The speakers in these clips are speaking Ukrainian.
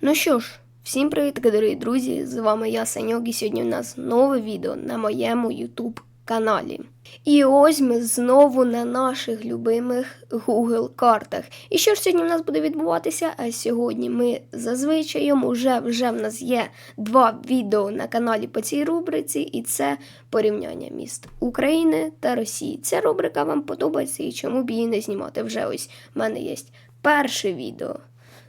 Ну що ж, всім привіт, дорогі друзі! З вами я Саньок, і сьогодні у нас нове відео на моєму YouTube каналі. І ось ми знову на наших любимих Google картах. І що ж сьогодні в нас буде відбуватися? А сьогодні ми зазвичай уже, вже в нас є два відео на каналі по цій рубриці, і це порівняння міст України та Росії. Ця рубрика вам подобається і чому б її не знімати? Вже ось в мене є перше відео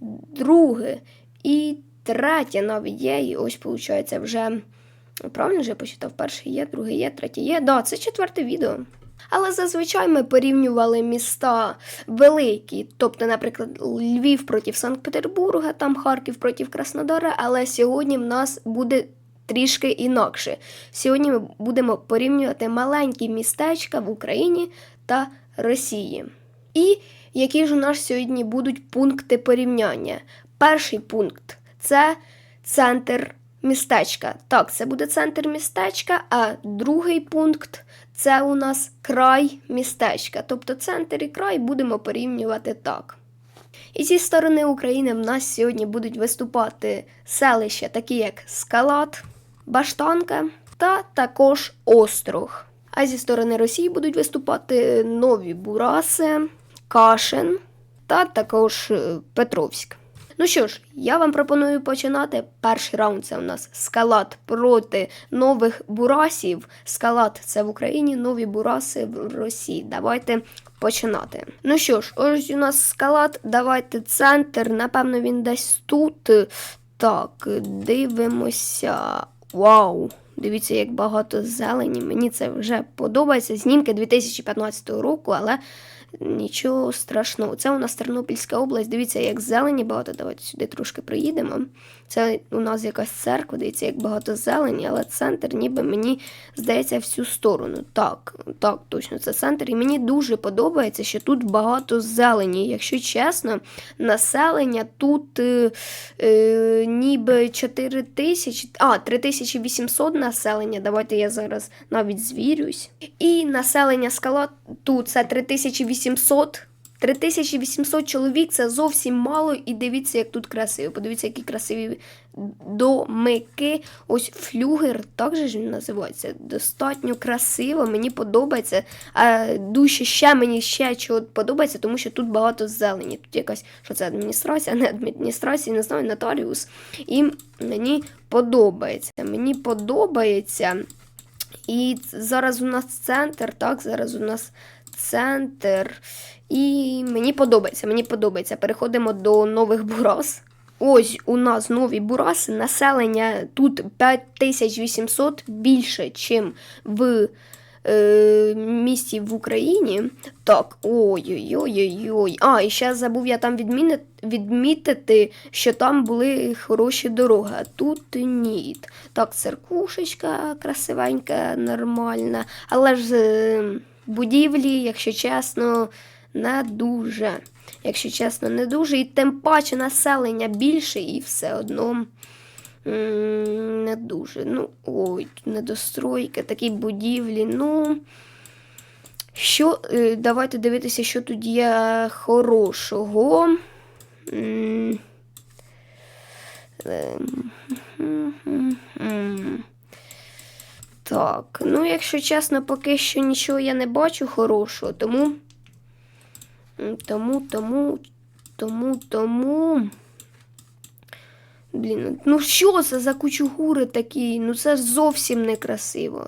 друге і третє навіть є. І ось, виходить, вже правильно вже почитав, перше є, друге є, третє є. Да, це четверте відео. Але зазвичай ми порівнювали міста великі, тобто, наприклад, Львів проти Санкт-Петербурга, там Харків проти Краснодара, але сьогодні в нас буде трішки інакше. Сьогодні ми будемо порівнювати маленькі містечка в Україні та Росії. І які ж у нас сьогодні будуть пункти порівняння? Перший пункт це центр містечка. Так, це буде центр містечка, а другий пункт це у нас край містечка. Тобто центр і край будемо порівнювати так. І зі сторони України в нас сьогодні будуть виступати селища, такі як Скалат, Баштанка та також Острог. А зі сторони Росії будуть виступати нові Бураси, Кашин та також е, Петровськ. Ну що ж, я вам пропоную починати. Перший раунд це у нас скалат проти нових бурасів. Скалат це в Україні, нові бураси в Росії. Давайте починати. Ну що ж, ось у нас скалат. Давайте центр. Напевно, він десь тут. Так, дивимося. Вау! Дивіться, як багато зелені. Мені це вже подобається. Знімки 2015 року, але нічого страшного. Це у нас Тернопільська область. Дивіться, як зелені багато. Давайте сюди трошки приїдемо. Це у нас якась церква, дивіться, як багато зелені, але центр, ніби мені здається, всю сторону. Так, так, точно, це центр. І мені дуже подобається, що тут багато зелені. Якщо чесно, населення тут е, е, ніби 4 тисячі, а, 3800 населення. Давайте я зараз навіть звірюсь. І населення скала тут це 3800. 3800 чоловік це зовсім мало, і дивіться, як тут красиво. Подивіться, які красиві домики. Ось флюгер, так же ж він називається. Достатньо красиво, мені подобається. А дужче ще мені ще чого подобається, тому що тут багато зелені. Тут якась що це адміністрація, не адміністрація, не знаю, нотаріус. І мені подобається. Мені подобається. І зараз у нас центр, так, зараз у нас центр. І мені подобається, мені подобається. Переходимо до нових бурас. Ось у нас нові бураси. Населення тут 5800 більше, ніж в е, місті в Україні. Так, ой-ой-ой-ой. А, і ще забув я там відмітити, що там були хороші дороги. А тут ні. Так, церкушечка красивенька, нормальна. Але ж е, будівлі, якщо чесно не дуже. Якщо чесно, не дуже. І тим паче населення більше і все одно не дуже. Ну, ой, недостройки, такі будівлі. Ну. Що, е, давайте дивитися, що тут є хорошого. Так, ну, якщо чесно, поки що нічого я не бачу хорошого, тому. Тому, тому, тому, тому. Блін, ну що це за кучугури такі? Ну це зовсім некрасиво.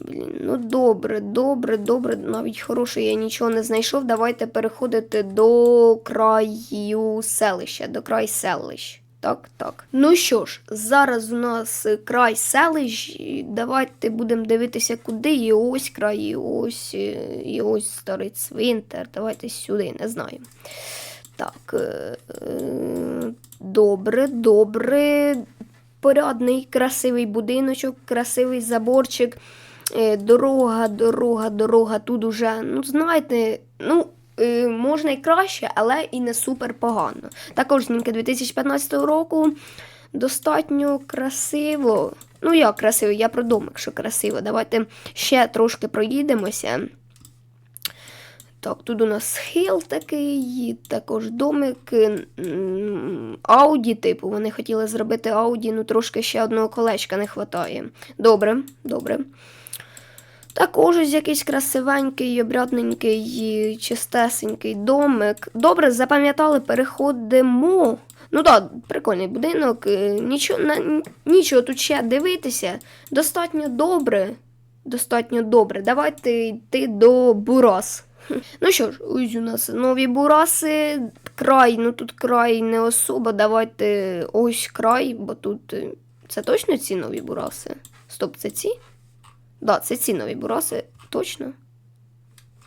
Блін, ну добре, добре, добре. Навіть хороше я нічого не знайшов. Давайте переходити до краю селища, до край селищ. Так, так. Ну що ж, зараз у нас край селищ. Давайте будемо дивитися, куди. І ось край, і ось, е, і ось старий цвинтар. Давайте сюди, не знаю. Так. е, е, Добре, добре. Порядний, красивий будиночок, красивий заборчик. Е, Дорога, дорога, дорога. Тут уже, ну, знаєте, ну. Е, Можна і краще, але і не супер погано. Також знімки 2015 року достатньо красиво. Ну, як красиво, я про домик, що красиво. Давайте ще трошки проїдемося. Так, тут у нас схил такий, також домик Ауді, типу. Вони хотіли зробити Ауді, ну трошки ще одного колечка не вистачає. Добре, добре. Також ось якийсь красивенький, обрядненький, чистесенький домик. Добре, запам'ятали, переходимо. Ну так, да, прикольний будинок. е, Нічого, на, нічого тут ще дивитися. Достатньо добре. Достатньо добре. Давайте йти до Бурас. Ну що ж, ось у нас нові бураси. Край, ну тут край не особа. Давайте ось край, бо тут. е, Це точно ці нові бураси? Стоп, це ці? Да, це ці нові бураси, точно.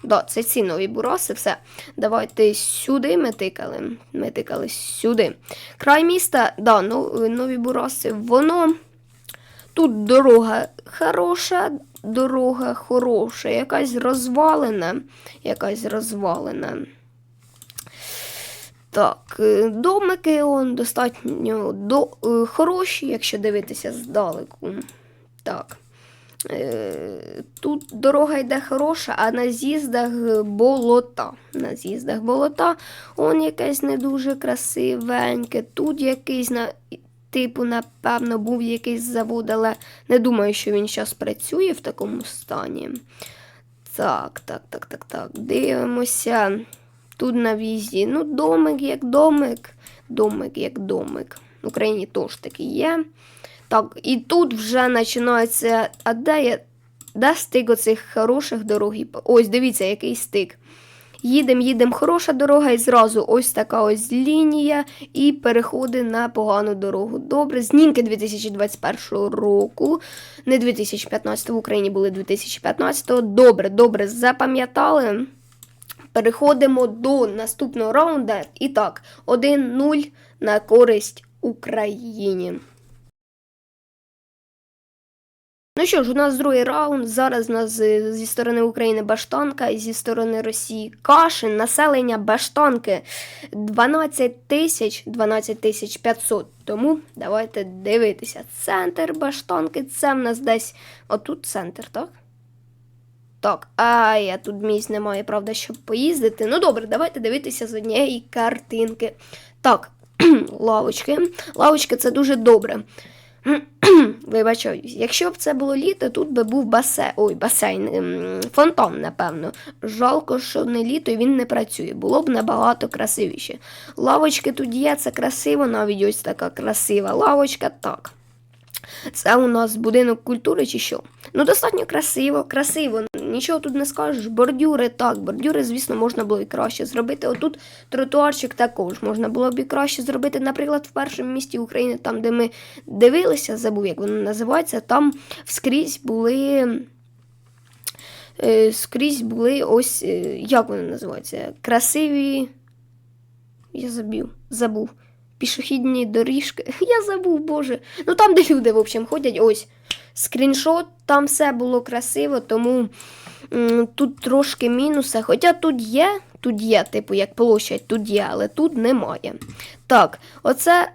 Да, це ці нові бураси, все. Давайте сюди ми тикали. Ми тикали сюди. Край міста, да, нові бураси, воно. Тут дорога хороша, дорога хороша, якась розвалена, якась розвалена. Так, е, домики он достатньо до, е, хороші, якщо дивитися здалеку. Так. Е, Тут дорога йде хороша, а на з'їздах болота. На з'їздах болота он якесь не дуже красивеньке. Тут якийсь на типу, напевно, був якийсь завод, але не думаю, що він зараз працює в такому стані. Так, так, так, так, так. Дивимося. Тут на візі. Ну, домик як домик. Домик як домик. В Україні теж такий є. Так, і тут вже починається. А де я. Де стик оцих хороших дорог? Ось, дивіться, який стик. Їдем, їдем, хороша дорога, і зразу ось така ось лінія, і переходить на погану дорогу. Добре, знімки 2021 року, не 2015 в Україні були 2015. Добре, добре, запам'ятали. Переходимо до наступного раунду. І так, 1-0 на користь Україні. Ну що ж, у нас другий раунд. Зараз у нас е, зі сторони України Баштанка і зі сторони Росії Кашин. Населення Баштанки 12 тисяч 12 тисяч 500. Тому давайте дивитися. Центр Баштанки. Це в нас десь. Отут центр, так? Так, а я тут місць немає, правда, щоб поїздити. Ну добре, давайте дивитися з однієї картинки. Так, лавочки. Лавочки це дуже добре. Вибачаюсь, якщо б це було літо, тут би був басейн, ой, басейн, ем, фонтан, напевно. Жалко, що не літо і він не працює. Було б набагато красивіше. Лавочки тут є, це красиво, навіть ось така красива лавочка, так. Це у нас будинок культури чи що? Ну, достатньо красиво, красиво. Нічого тут не скажеш. Бордюри, так, бордюри, звісно, можна було і краще зробити. Отут тротуарчик також можна було б і краще зробити. Наприклад, в першому місті України, там, де ми дивилися, забув, як воно називається, там скрізь були. е, Скрізь були ось, е, як вони називаються? Красиві. Я забив, забув. Пішохідні доріжки. Я забув, Боже. Ну там, де люди, в общем, ходять, ось скріншот, там все було красиво, тому тут трошки мінуси. Хоча тут є, тут є, типу, як площадь, тут є, але тут немає. Так, оце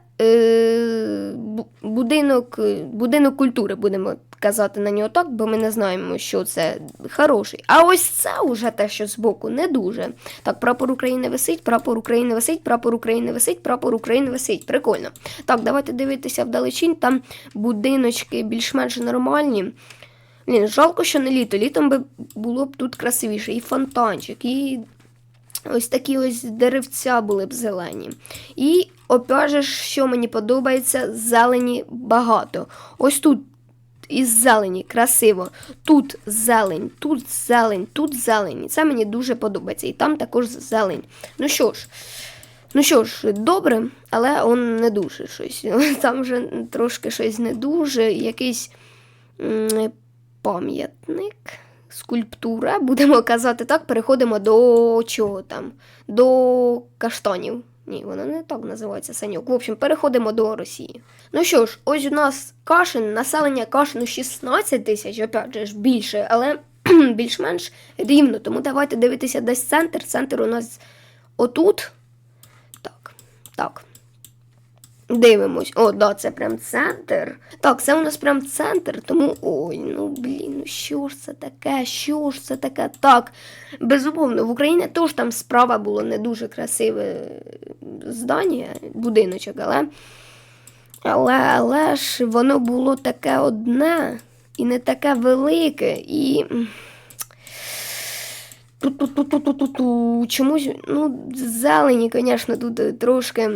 будинок, е, будинок культури, будемо казати на нього так, бо ми не знаємо, що це хороший. А ось це вже те, що збоку, не дуже. Так, прапор України висить, прапор України висить, прапор України висить, прапор України висить. Прикольно. Так, давайте дивитися вдалечінь. Там будиночки більш-менш нормальні. Блін, жалко, що не літо. Літом би було б тут красивіше. І фонтанчик, і ось такі ось деревця були б зелені. І опять що мені подобається, зелені багато. Ось тут із зелені, красиво. Тут зелень, тут зелень, тут зелень. Це мені дуже подобається. І там також зелень. Ну що ж, ну що ж, добре, але он не дуже щось. Там вже трошки щось не дуже, якийсь пам'ятник. Скульптура, будемо казати так, переходимо до чого там? До каштанів. Ні, воно не так називається саньок. В общем, переходимо до Росії. Ну що ж, ось у нас Кашин, населення Кашину 16 тисяч, опять же ж більше, але більш-менш рівно. Тому давайте дивитися десь центр. Центр у нас отут. Так, так. Дивимось. О, да, це прям центр. Так, це у нас прям центр, тому. Ой, ну блін, ну що ж це таке? Що ж це таке? Так, безумовно, в Україні теж там справа було не дуже красиве здання, будиночок, але. Але, але ж воно було таке одне і не таке велике, і. м, Ту-ту-ту-ту-ту-ту. Чомусь, ну, зелені, звісно, тут е, трошки.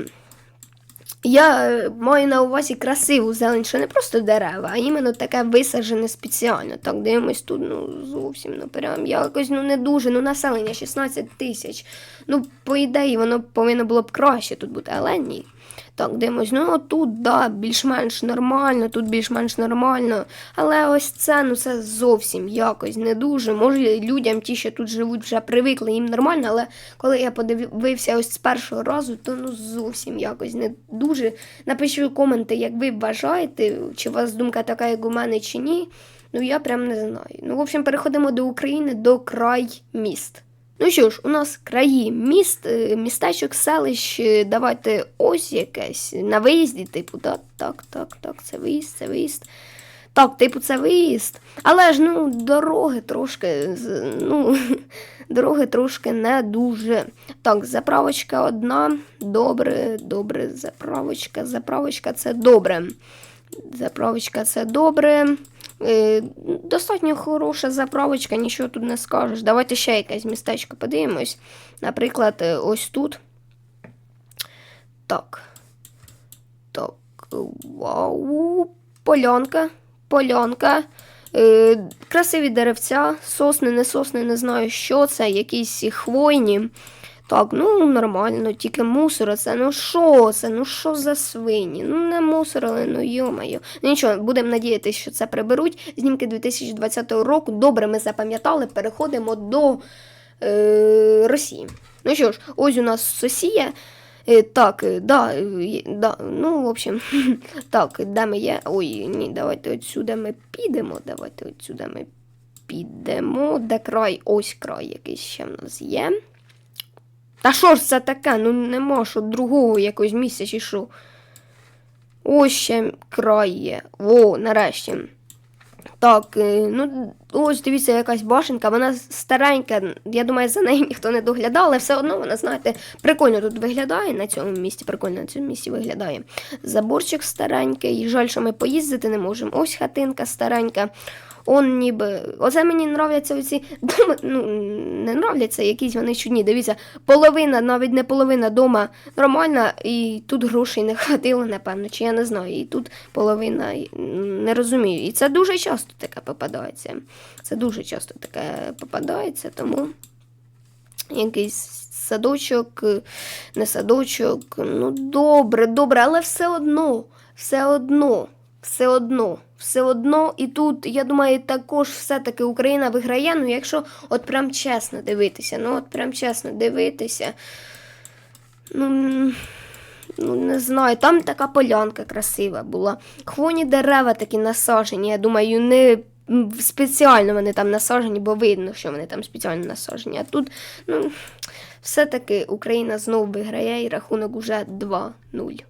Я е, маю на увазі красиву зелень, що не просто дерева, а іменно таке висаджене спеціально. Так, дивимось тут, ну, зовсім, ну, прям якось ну, не дуже. Ну, населення 16 тисяч. Ну, по ідеї, воно повинно було б краще тут бути, але ні. Так, дивимось, ну тут, да, більш-менш нормально, тут більш-менш нормально. Але ось це, ну це зовсім якось не дуже. Може, людям, ті, що тут живуть, вже привикли, їм нормально, але коли я подивився ось з першого разу, то ну зовсім якось не дуже. Напишіть коменти, як ви вважаєте, чи у вас думка така, як у мене, чи ні. Ну я прям не знаю. Ну, в общем, переходимо до України, до край міст. Ну що ж, у нас краї міст, е, містечок, селищ, е, давайте ось якесь на виїзді, типу, да? так, так, так, це виїзд, це виїзд. Так, типу, це виїзд. Але ж ну, дороги трошки, ну, дороги трошки не дуже. Так, заправочка одна. Добре, добре, заправочка, заправочка це добре. Заправочка це добре. Е, достатньо хороша заправочка, нічого тут не скажеш. Давайте ще якесь містечко подивимось. Наприклад, е, ось тут. Так. Так. Вау. Полянка. Полянка. Е, красиві деревця, сосни, не сосни, не знаю, що це, якісь хвойні. Так, ну нормально, тільки мусор, це ну що це? Ну що за свині? Ну не мусорили, ну йомаю. Ну нічого, будемо надіятися, що це приберуть. Знімки 2020 року. Добре, ми запам'ятали, переходимо до е, Росії. Ну що ж, ось у нас Сосія. Е, так, е, да, е, да, ну, в общем, так, де ми є? Ой, ні, давайте отсюди ми підемо. Давайте отсюди ми підемо. Де край? Ось край якийсь ще в нас є. Та що ж це таке? Ну нема що другого якогось місця чи що. Ось ще край є. О, нарешті. Так, е, ну ось дивіться, якась башенка, вона старенька. Я думаю, за нею ніхто не доглядав, але все одно вона, знаєте, прикольно тут виглядає на цьому місці. Прикольно на цьому місці виглядає. Заборчик старенький. Жаль, що ми поїздити не можемо. Ось хатинка старенька. Он ніби. Оце мені нравляться оці. Ну, не нравляться, якісь вони чудні. Дивіться, половина, навіть не половина дома нормальна, і тут грошей не хватило, напевно, чи я не знаю. І тут половина не розумію. І це дуже часто таке попадається. Це дуже часто таке попадається, тому якийсь садочок, не садочок. Ну, добре, добре, але все одно, все одно, все одно, все одно. І тут, я думаю, також все-таки Україна виграє. Ну, якщо от прям чесно дивитися, ну от прям чесно дивитися. Ну, ну, не знаю, там така полянка красива була. Хвойні дерева такі насаджені. Я думаю, не спеціально вони там насаджені, бо видно, що вони там спеціально насаджені. А тут, ну, все-таки Україна знову виграє і рахунок уже 2-0.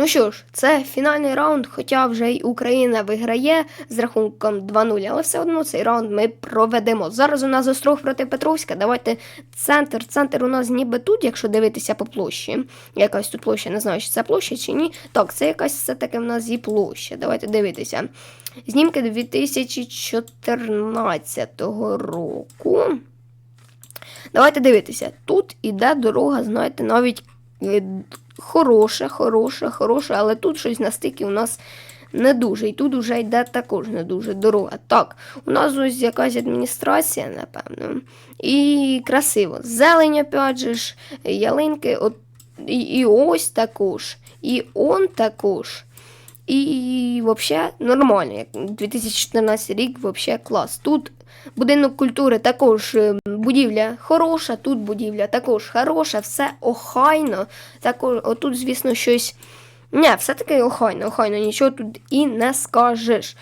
Ну що ж, це фінальний раунд, хоча вже й Україна виграє з рахунком 2-0, але все одно цей раунд ми проведемо. Зараз у нас острог проти Петровська. Давайте центр. Центр у нас ніби тут, якщо дивитися по площі. Якась тут площа, не знаю, чи це площа чи ні. Так, це якась все-таки в нас є площа. Давайте дивитися. Знімки 2014 року. Давайте дивитися. Тут іде дорога, знаєте, навіть хороша, хороша, хороша, але тут щось на стикі у нас не дуже. І тут вже йде також не дуже дорога. Так, у нас ось якась адміністрація, напевно. І красиво. Зелень, опять же ялинки, от, і, і ось також. І он також. І взагалі нормально. 2014 рік взагалі клас. Тут будинок культури також е, будівля хороша, тут будівля також хороша, все охайно. Також, отут, звісно, щось. Не, все-таки охайно, охайно, нічого тут і не скажеш.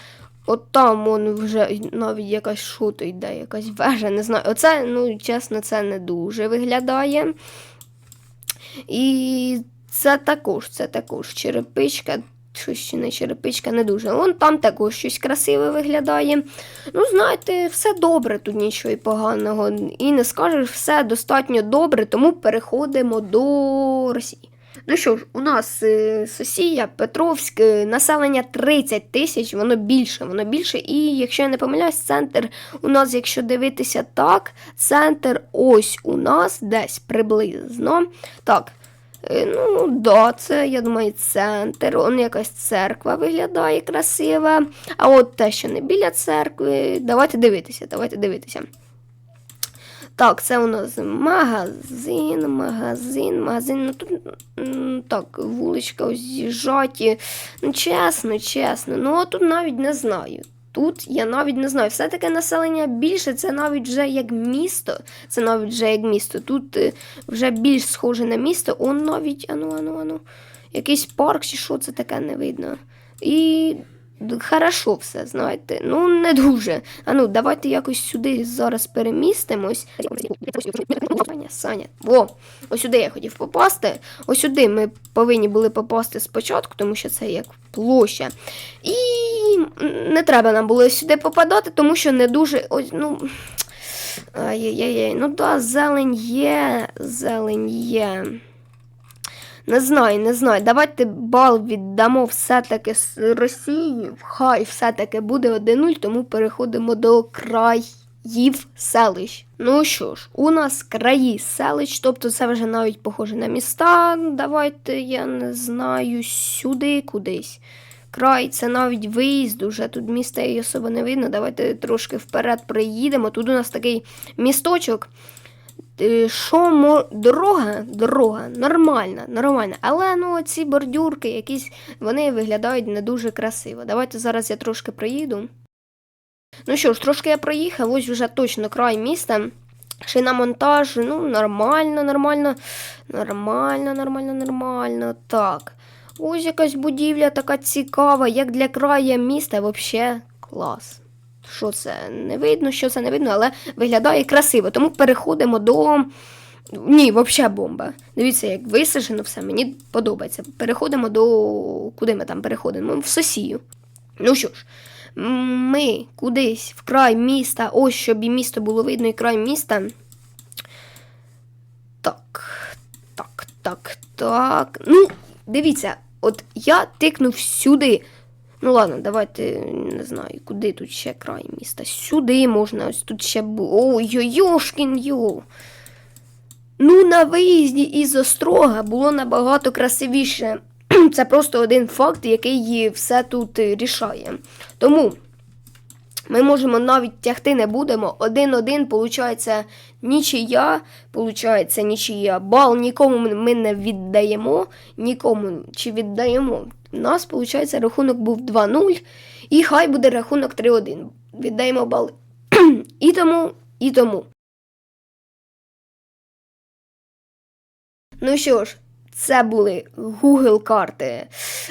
От там он вже навіть якась шуто йде, якась вежа, не знаю. Оце, ну, чесно, це не дуже виглядає. І це також, це також черепичка. Не черепичка, не дуже. Вон там також щось красиве виглядає. Ну, знаєте, все добре, тут нічого поганого. І не скажеш, все достатньо добре, тому переходимо до Росії. Ну що ж, у нас е, Сосія, Петровськ, е, населення 30 тисяч, воно більше, воно більше. І якщо я не помиляюсь, центр у нас, якщо дивитися так, центр ось у нас десь приблизно. Так. Е, Ну, да, це, я думаю, центр. Он якась церква виглядає красива. А от те, що не біля церкви, давайте дивитися, давайте дивитися. Так, це у нас магазин, магазин, магазин. Ну тут так, вуличка ось. Ну, чесно, чесно. Ну, а тут навіть не знаю. Тут я навіть не знаю. Все-таки населення більше, це навіть вже як місто. Це навіть вже як місто. Тут е, вже більш схоже на місто. Он навіть, ану, ану, ану. Якийсь парк чи що це таке не видно. І хорошо все, знаєте. Ну, не дуже. А ну, давайте якось сюди зараз перемістимось. Саня, Саня. Во, ось сюди я хотів попасти. Ось сюди ми повинні були попасти спочатку, тому що це як площа. І не треба нам було сюди попадати, тому що не дуже. Ось, ну. Ай-яй-яй. Ну да, зелень є, зелень є. Не знаю, не знаю. Давайте бал віддамо все-таки з Росії. Хай все-таки буде 1-0, тому переходимо до країв селищ. Ну що ж, у нас краї селищ, тобто це вже навіть похоже на міста. Давайте, я не знаю, сюди кудись. Край, це навіть виїзд, уже тут міста і особо не видно. Давайте трошки вперед приїдемо. Тут у нас такий місточок. Е, Що мо... дорога, дорога, нормальна, нормальна. Але ну ці бордюрки якісь вони виглядають не дуже красиво. Давайте зараз я трошки проїду. Ну що ж, трошки я проїхав, ось вже точно край міста. Шиномонтаж, ну, нормально, нормально, нормально, нормально, нормально. Так. Ось якась будівля така цікава, як для края міста, взагалі клас. Що це не видно, що це не видно, але виглядає красиво. Тому переходимо до. Ні, взагалі бомба. Дивіться, як висаджено все, мені подобається. Переходимо до. Куди ми там переходимо? В Сосію. Ну що ж, ми кудись в край міста, ось щоб і місто було видно, і край міста. Так, так, так, так. Ну, дивіться, от я тикнув сюди. Ну ладно, давайте не знаю, куди тут ще край міста. Сюди можна, ось тут ще було. Ой, йошкін йо. Ну, на виїзді із Острога було набагато красивіше. Це просто один факт, який все тут е, рішає. Тому ми можемо навіть тягти не будемо. Один-один, получається нічия, получається нічия. Бал нікому ми не віддаємо, нікому чи віддаємо. У нас, виходить, рахунок був 2-0, і хай буде рахунок 3-1. Віддаємо бал і тому, і тому. Ну що ж, це були Google карти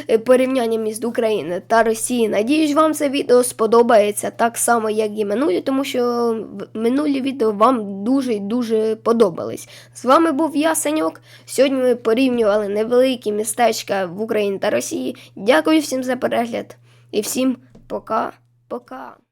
е, порівняння між України та Росії. Надіюсь, вам це відео сподобається так само, як і минулі, тому що минулі відео вам дуже і дуже подобались. З вами був я, Саньок. Сьогодні ми порівнювали невеликі містечка в Україні та Росії. Дякую всім за перегляд і всім пока-пока.